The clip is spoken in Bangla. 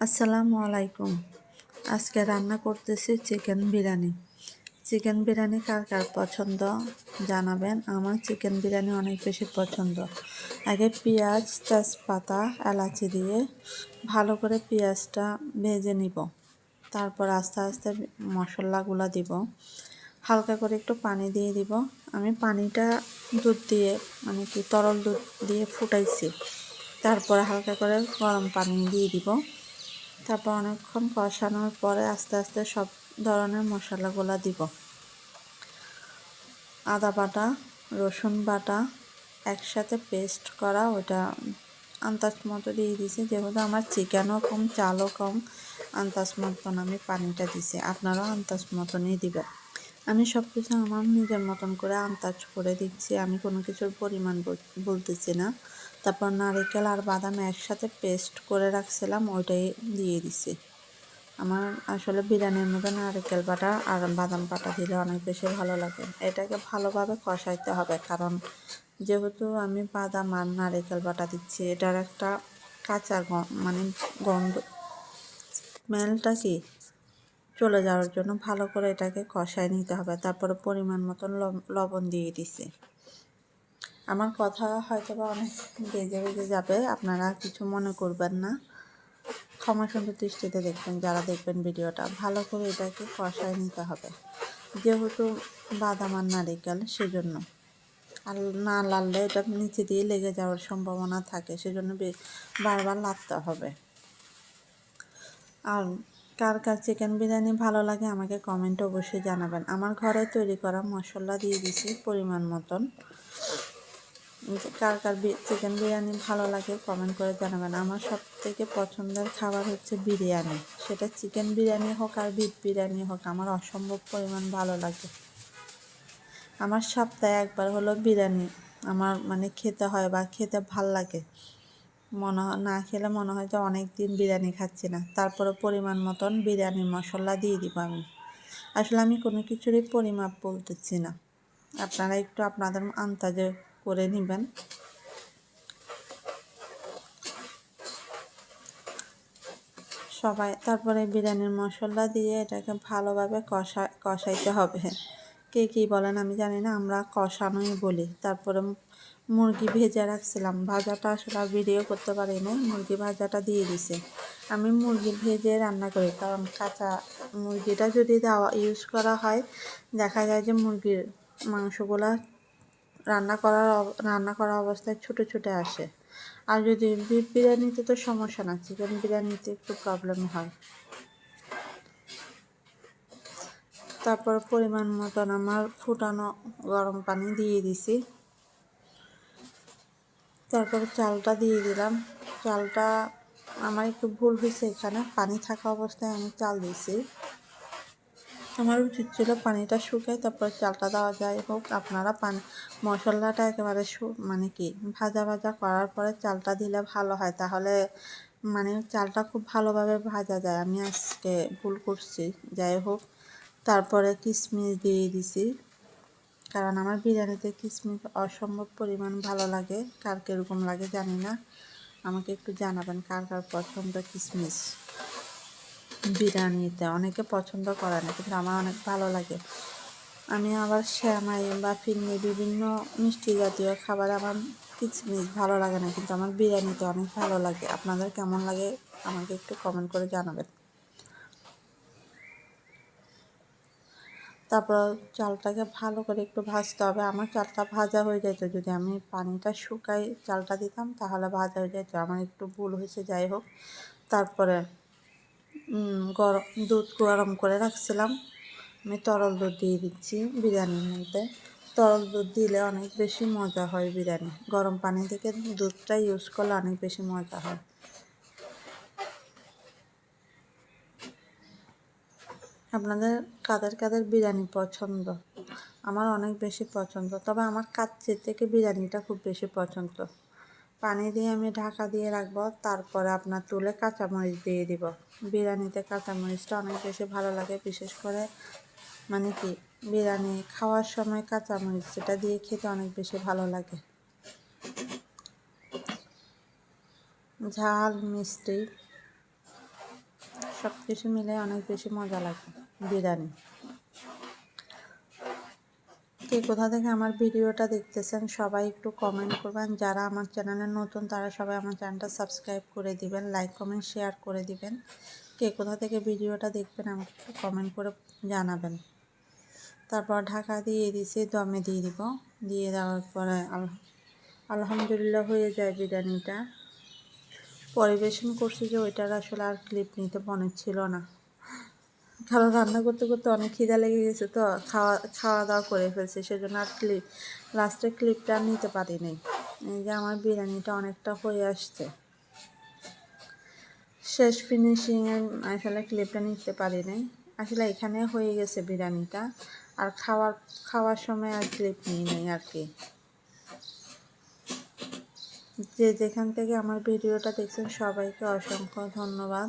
আসসালামু আলাইকুম। আজকে রান্না করতেছি চিকেন বিরিয়ানি। চিকেন বিরিয়ানি কার কার পছন্দ জানাবেন? আমার চিকেন বিরিয়ানি অনেক বেশি পছন্দ। আগে পেঁয়াজ, তেজপাতা, এলাচি দিয়ে ভালো করে পেঁয়াজটা ভেজে নিব। তারপর আস্তে আস্তে মশলাগুলো দিব। হালকা করে একটু পানি দিয়ে দিব। আমি পানিটা দুধ দিয়ে মানে কি তরল দুধ দিয়ে ফুটাইছি। তারপরে হালকা করে গরম পানি দিয়ে দিব। তারপর অনেকক্ষণ কষানোর পরে আস্তে আস্তে সব ধরনের মশলাগুলো দিব। আদা বাটা, রসুন বাটা একসাথে পেস্ট করা, ওটা আন্দাজ মতো দিয়ে দিছি। যেহেতু আমার চিকেনও কম, চালও কম, আন্দাজ মতন আমি পানিটা দিছি। আপনারাও আন্দাজ মতনই দিবেন আমি সব কিছু আমার নিজের মতন করে আন্দাজ করে দিচ্ছি। আমি কোনো কিছুর পরিমাণ বলতেছি না। তারপর নারিকেল আর বাদাম একসাথে পেস্ট করে রাখছিলাম, ওইটাই দিয়ে দিছি। আমার আসলে বিরিয়ানির মধ্যে নারিকেল বাটা আর বাদাম বাটা দিলে অনেক বেশি ভালো লাগে। এটাকে ভালোভাবে কষাইতে হবে, কারণ যেহেতু আমি বাদাম আর নারিকেল বাটা দিচ্ছি, এটার একটা কাঁচা মানে গন্ধ, স্মেলটা কি চলে যাওয়ার জন্য ভালো করে এটাকে কষায় নিতে হবে। তারপরে পরিমাণ মতন লবণ দিয়ে দিছি। আমার কথা হয়তো বা অনেক বেজে বেজে যাবে, আপনারা কিছু মনে করবেন না। ক্ষমা সুন্দর দৃষ্টিতে দেখবেন, যারা দেখবেন ভিডিওটা। ভালো করে এটাকে কষায় নিতে হবে। যেহেতু বাদাম আর নারিকেল, সেজন্য। আর না লাললে এটা নিচে দিয়ে লেগে যাওয়ার সম্ভাবনা থাকে, সেজন্য বারবার লাগতে হবে। আর কার কার চিকেন বিরিয়ানি ভালো লাগে আমাকে কমেন্টে অবশ্যই জানাবেন। আমার ঘরে তৈরি করা মশলা দিয়ে দিছি পরিমাণ মতন। কার কার চিকেন বিরিয়ানি ভালো লাগে কমেন্ট করে জানাবেন। আমার সব থেকে পছন্দের খাবার হচ্ছে বিরিয়ানি। সেটা চিকেন বিরিয়ানি হোক আর বিফ বিরিয়ানি হোক, আমার অসম্ভব পরিমাণ ভালো লাগে। আমার সপ্তাহে একবার হলো বিরিয়ানি। আমার মানে খেতে হয় বা খেতে ভালো লাগে। মনে হয়, না খেলে মনে হয় যে অনেক দিন বিরিয়ানি খাচ্ছি না। তারপরে পরিমাণ মতন বিরিয়ানির মশলা দিয়ে দিব আমি। আসলে আমি কোনো কিছুরই পরিমাপ বলতেছি না। আপনারা একটু আপনাদের আন্তাজে করে নেবেন। সবাই, তারপরে বিরিয়ানির মশলা দিয়ে এটাকে ভালোভাবে কষা, কষাইতে হবে। কে কী বলেন আমি জানি না, আমরা কষানোই বলি। তারপরে মুরগি ভেজে রাখছিলাম। ভাজাটা আসলে ভিডিও করতে পারি না মুরগি ভাজাটা দিয়ে দিছে। আমি মুরগি ভেজে রান্না করি, কারণ কাঁচা মুরগিটা যদি দেওয়া ইউজ করা হয়, দেখা যায় যে মুরগির মাংসগুলা রান্না করার রান্না করা অবস্থায় ছুটে ছুটে আসে। আর যদি বিফ বিরিয়ানিতে তো সমস্যা না, চিকেন বিরিয়ানিতে একটু প্রবলেম হয়। তারপর পরিমাণ মতন আমার ফুটানো গরম পানি দিয়ে দিছি। তারপর চালটা দিয়ে দিলাম। চালটা, আমার একটু ভুল হয়েছে এখানে, পানি থাকা অবস্থায় আমি চাল দিয়েছি। আমার উচিত ছিল পানিটা শুকায় তারপর চালটা দেওয়া যায় হোক। আপনারা পানি। মশলাটা একেবারে মানে কি, ভাজা ভাজা করার পরে চালটা দিলে ভালো হয়। তাহলে মানে চালটা খুব ভালোভাবে ভাজা যায়। আমি আজকে ভুল করছি। যাই হোক, তারপরে কিশমিশ দিয়ে দিছি। কারণ আমার বিরিয়ানিতে কিশমিশ অসম্ভব পরিমাণ ভালো লাগে। কার কীরকম লাগে জানি না। আমাকে একটু জানাবেন কার কার পছন্দ কিশমিশ বিরিয়ানিতে অনেকে পছন্দ করে না, কিন্তু আমার অনেক ভালো লাগে। আমি আবার শ্যামাই বা ফিরনি বিভিন্ন মিষ্টি জাতীয় খাবার আমার কিচমিচ ভালো লাগে না, কিন্তু আমার বিরিয়ানিতে অনেক ভালো লাগে। আপনাদের কেমন লাগে আমাকে একটু কমেন্ট করে জানাবেন। তারপর চালটাকে ভালো করে একটু ভাজতে হবে। আমার চালটা ভাজা হয়ে যেত, যদি আমি পানিটা শুকাই চালটা দিতাম, তাহলে ভাজা হয়ে যেত। আমার একটু ভুল হয়েছে, যাই হোক। তারপরে গরম, দুধ গরম করে রাখছিলাম। আমি তরল দুধ দিয়ে দিচ্ছি বিরিয়ানির মধ্যে। তরল দুধ দিলে অনেক বেশি মজা হয় বিরিয়ানি। গরম পানি থেকে দুধটা ইউজ করলে অনেক বেশি মজা হয়। আপনাদের কাদের কাদের বিরিয়ানি পছন্দ? আমার অনেক বেশি পছন্দ, তবে আমার কাচ্চির থেকে বিরিয়ানিটা খুব বেশি পছন্দ। পানি দিয়ে আমি ঢাকা দিয়ে রাখব, তারপরে আপনার তুলে কাঁচামরিচ দিয়ে দিব। বিরিয়ানিতে কাঁচামরিচটা অনেক বেশি ভালো লাগে, বিশেষ করে মানে কি, বিরিয়ানি খাওয়ার সময় কাঁচামরিচ যেটা দিয়ে খেতে অনেক বেশি ভালো লাগে। ঝাল, মিষ্টি সব কিছু মিলে অনেক বেশি মজা লাগে বিরিয়ানি। কে কোথা থেকে আমার ভিডিওটা দেখতেছেন, সবাই একটু কমেন্ট করবেন। যারা আমার চ্যানেলে নতুন, তারা সবাই আমার চ্যানেলটা সাবস্ক্রাইব করে দিবেন লাইক কমেন্ট শেয়ার করে দিবেন। কে কোথা থেকে ভিডিওটা দেখবেন, আমাকে একটু কমেন্ট করে জানাবেন। তারপর ঢাকা দিয়ে দিয়েছি দমে দিয়ে দিব। দিয়ে দেওয়ার পরে আল- আলহামদুলিল্লাহ হয়ে যায় বিরিয়ানিটা। পরিবেশন করছি যে ওইটার আসলে আর ক্লিপ নিতে মনে ছিল না। কারণ রান্না করতে করতে অনেক খিদা লেগে গেছে তো খাওয়া খাওয়া দাওয়া করে ফেলছে, সেজন্য আর ক্লিপ লাস্টের ক্লিপটা নিতে পারি নাই এই যে আমার বিরিয়ানিটা অনেকটা হয়ে আসছে। শেষ ফিনিশিংয়ে আসলে ক্লিপটা নিতে পারি নাই আসলে এখানে হয়ে গেছে বিরিয়ানিটা। আর খাওয়ার খাওয়ার সময় আর ক্লিপ নিই নাই আর কি। যে যেখান থেকে আমার ভিডিওটা দেখছেন, সবাইকে অসংখ্য ধন্যবাদ।